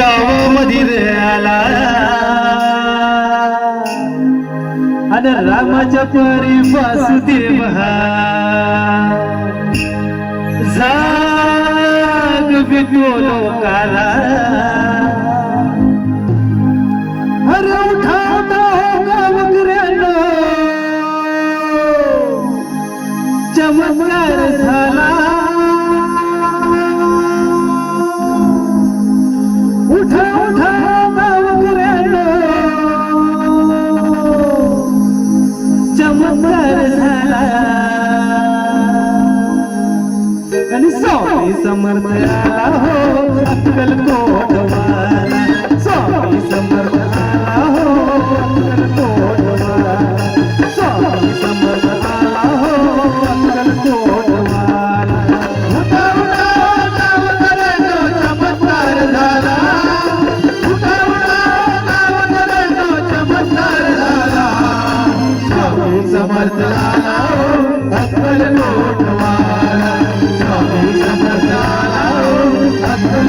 गाव मदिराला आणि रामाच्या परी पासू देव जाग बिको लोकाला स्वामी समर्थ हो अक्कल कोटवाला स्वामी समर्थ हो अक्कल कोटवाला स्वामी समर्थ आला हो अक्कल समर्थ आला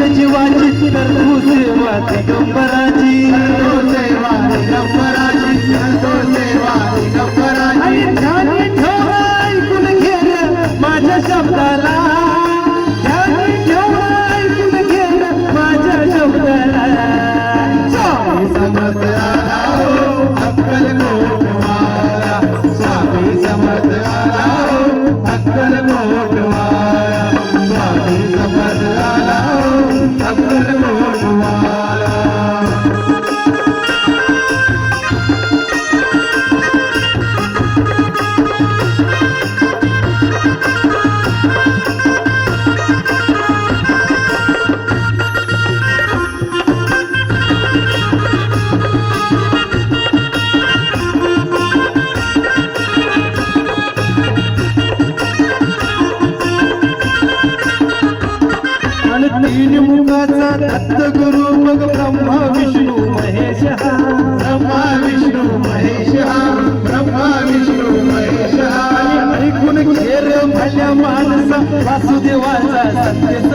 चैन जीवाची तू सेवा दिगंबराची तो सेवा दिगंबराची तो सेवा दिगंबराची ध्यानी ठेव ऐकून घे रे माझ्या शब्दाला. ध्यानी ठेव ऐकून घे रे माझ्या शब्दाला. स्वामी समर्थ आला हो अक्कल कोटवाला स्वामी समर्थ आला हो अक्कल कोटवाला स्वामी समर्थ तीन मुखाचा दत्त गुरु मग ब्रह्मा विष्णू महेश ब्रह्मा विष्णू महेश ब्रह्मा विष्णू महेश आणि ऐकून घेर भल्या माणसा वासुदेवाचा संदेश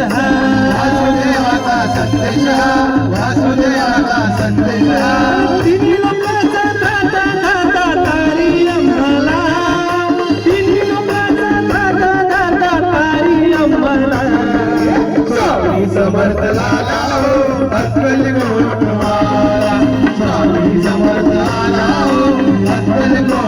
समर्थ لا لاو ہتھ ليو و نما شاہی سمرت لا لاو ہتھ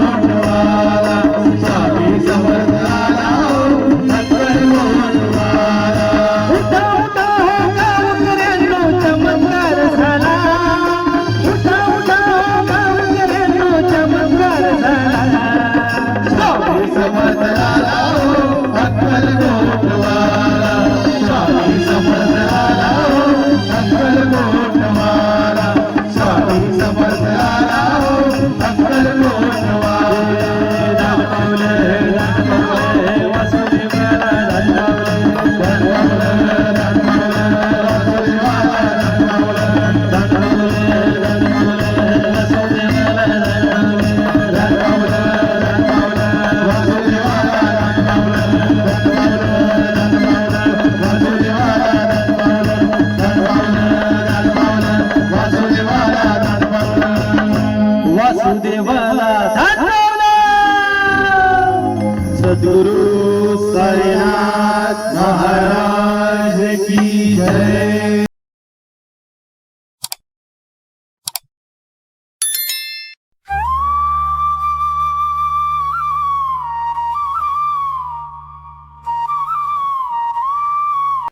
देवाला सद्गुरु साईनाथ महाराज की जय.